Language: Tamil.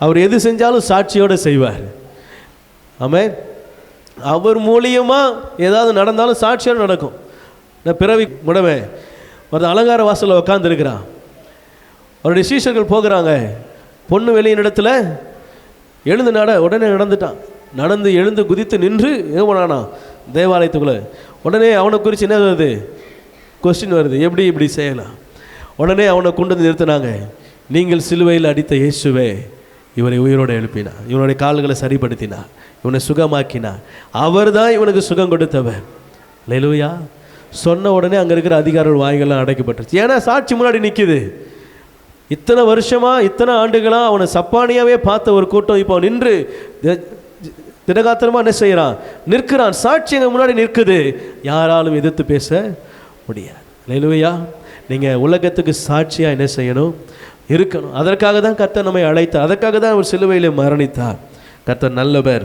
அவர் எது செஞ்சாலும் சாட்சியோடு செய்வார். ஆமென். அவர் மூலியமா ஏதாவது நடந்தாலும் சாட்சியோடு நடக்கும். நான் பிறவி முடவே ஒரு அலங்கார வாசலில் உட்காந்துருக்கிறான் அவருடைய சீஷர்கள் போகிறாங்க. பொண்ணு வெளியின் இடத்துல எழுந்து நட உடனே நடந்துட்டான். நடந்து எழுந்து குதித்து நின்று என்ன பண்ணானா? தேவாலயத்துக்குள்ளே. உடனே அவனை குறித்து என்ன வருது? கொஸ்டின் வருது. எப்படி இப்படி செய்யலாம்? உடனே அவனை கொண்டு வந்து நிறுத்தினாங்க. நீங்கள் சிலுவையில் அடித்த இயேசுவே. இவரை உயிரோடு எழுப்பினார் இவனுடைய கால்களை சரிப்படுத்தினார் இவனை சுகமாக்கினார் அவர் தான் இவனுக்கு சுகம் கொடுத்தவர் லெலுயா சொன்ன உடனே அங்கே இருக்கிற அதிகாரிகள் வாய்கள்லாம் அடைக்கப்பட்டுருச்சு. ஏன்னா சாட்சி முன்னாடி நிற்கிது இத்தனை வருஷமாக இத்தனை ஆண்டுகளாக அவனை சப்பானியாகவே பார்த்த ஒரு கூட்டம் இப்போ நின்று தி- என்ன செய்கிறான் நிற்கிறான். சாட்சி எங்கள் முன்னாடி நிற்குது. யாராலும் எதிர்த்து பேச முடியாது. லெலுவையா நீங்கள் உலகத்துக்கு சாட்சியாக என்ன செய்யணும்? இருக்கணும். அதற்காக தான் கர்த்தர் நம்மை அழைத்தார். அதற்காக தான் அவர் சிலுவையில் மரணித்தார். கர்த்தர் நல்லவர்.